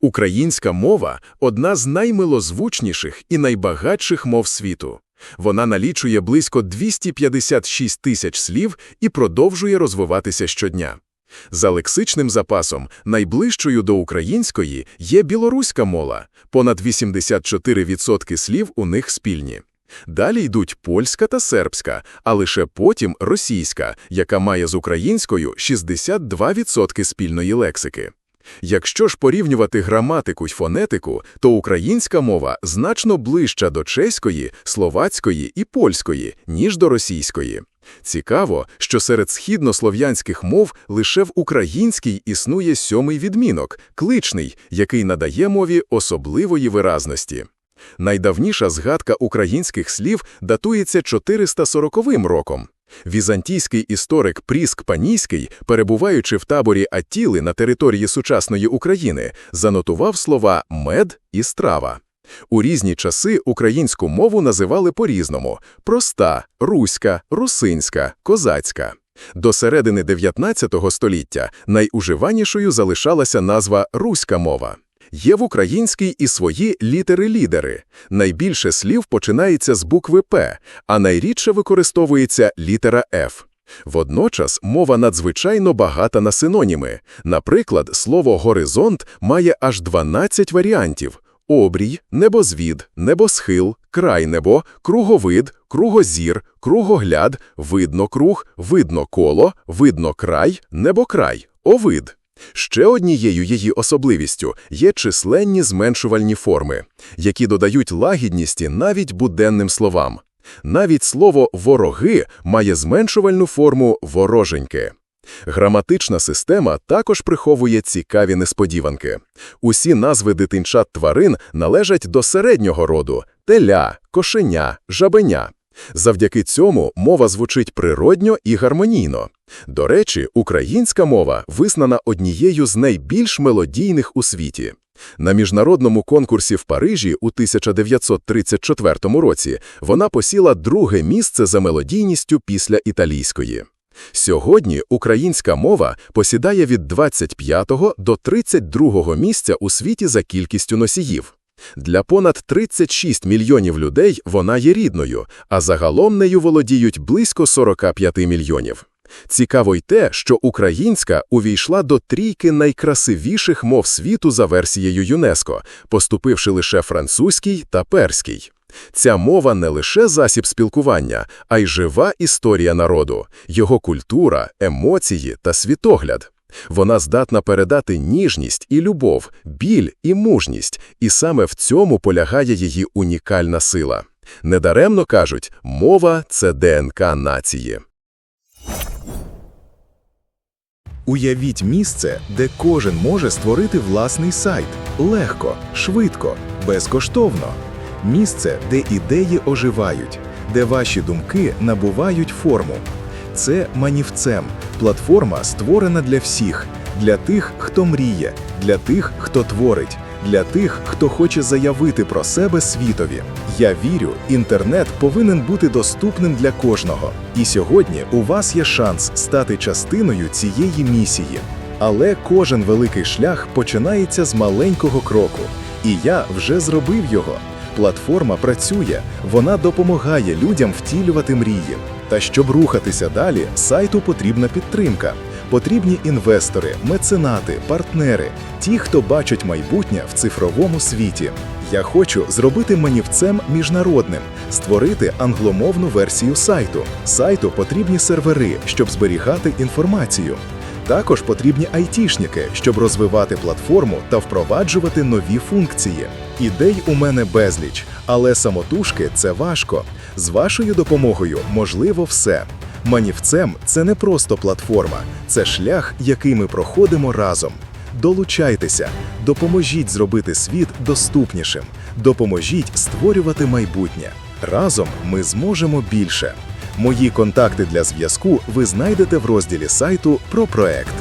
Українська мова одна з наймилозвучніших і найбагатших мов світу. Вона налічує близько 256 тисяч слів і продовжує розвиватися щодня. За лексичним запасом найближчою до української є білоруська мова, понад 84% слів у них спільні. Далі йдуть польська та сербська, а лише потім російська, яка має з українською 62% спільної лексики. Якщо ж порівнювати граматику й фонетику, то українська мова значно ближча до чеської, словацької і польської, ніж до російської. Цікаво, що серед східнослов'янських мов лише в українській існує сьомий відмінок кличний, який надає мові особливої виразності. Найдавніша згадка українських слів датується 440 роком. Візантійський історик Пріск Панійський, перебуваючи в таборі Аттіли на території сучасної України, занотував слова мед і страва. У різні часи українську мову називали по-різному проста, руська, русинська, козацька. До середини 19 століття найуживанішою залишалася назва руська мова. Є в українській і свої літери-лідери. Найбільше слів починається з букви П, а найрідше використовується літера Ф. Водночас мова надзвичайно багата на синоніми. Наприклад, слово горизонт має аж 12 варіантів: обрій, небозвід, небосхил, крайнебо, круговид, кругозір, кругогляд, видно круг, видно коло, видно край, небокрай, овид. Ще однією її особливістю є численні зменшувальні форми, які додають лагідністі навіть буденним словам. Навіть слово вороги має зменшувальну форму вороженьки. Граматична система також приховує цікаві несподіванки. Усі назви дитинчат тварин належать до середнього роду теля, кошеня, жабеня. Завдяки цьому мова звучить природньо і гармонійно. До речі, українська мова визнана однією з найбільш мелодійних у світі. На міжнародному конкурсі в Парижі у 1934 році вона посіла друге місце за мелодійністю після італійської. Сьогодні українська мова посідає від 25 до 32 місця у світі за кількістю носіїв. Для понад 36 мільйонів людей вона є рідною, а загалом нею володіють близько 45 мільйонів. Цікаво й те, що українська увійшла до трійки найкрасивіших мов світу за версією ЮНЕСКО, поступивши лише французькій та перській. Ця мова не лише засіб спілкування, а й жива історія народу, його культура, емоції та світогляд. Вона здатна передати ніжність і любов, біль і мужність, і саме в цьому полягає її унікальна сила. Недаремно кажуть, мова це ДНК нації. Уявіть місце, де кожен може створити власний сайт легко, швидко, безкоштовно. Місце, де ідеї оживають, де ваші думки набувають форму. Це манівцем, платформа створена для всіх, для тих, хто мріє, для тих, хто творить, для тих, хто хоче заявити про себе світові. Я вірю, інтернет повинен бути доступним для кожного. І сьогодні у вас є шанс стати частиною цієї місії. Але кожен великий шлях починається з маленького кроку, і я вже зробив його. Платформа працює, вона допомагає людям втілювати мрії. Та щоб рухатися далі, сайту потрібна підтримка. Потрібні інвестори, меценати, партнери, ті, хто бачать майбутнє в цифровому світі. Я хочу зробити манівцем міжнародним, створити англомовну версію сайту. Сайту потрібні сервери, щоб зберігати інформацію. Також потрібні айтішники, щоб розвивати платформу та впроваджувати нові функції. Ідей у мене безліч, але самотужки це важко. З вашою допомогою можливо все. Манівцем це не просто платформа, це шлях, який ми проходимо разом. Долучайтеся, допоможіть зробити світ доступнішим, допоможіть створювати майбутнє. Разом ми зможемо більше. Мої контакти для зв'язку ви знайдете в розділі сайту про проект.